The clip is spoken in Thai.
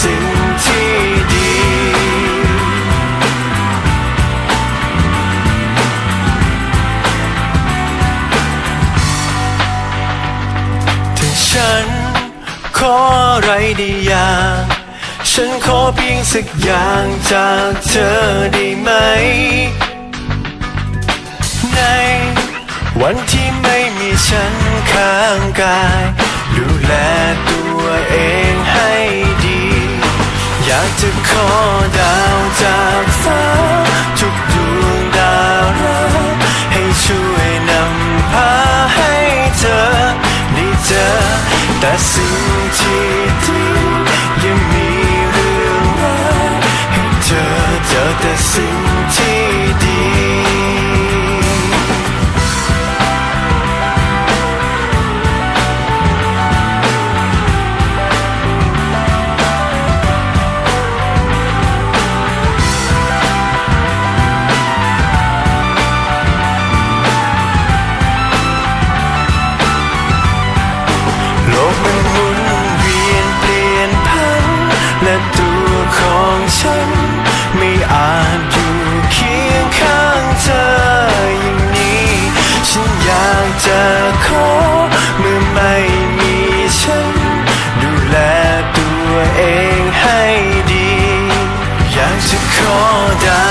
สิ่งที่ดีถ้าฉันขออะไรได้อย่างฉันขอเพียงสักอย่างจากเธอได้ไหม ในวันที่ไม่มีฉันข้างกาย ดูแลตัวเองให้ อยากจะขอดาวจากฟ้า ทุกดวงดาวรักให้ช่วยนำพาให้เธอได้เจอแต่สิ่งที่ดียังมี จะขอเมื่อไม่มีฉัน ดูแลตัวเองให้ดี อยากจะขอได้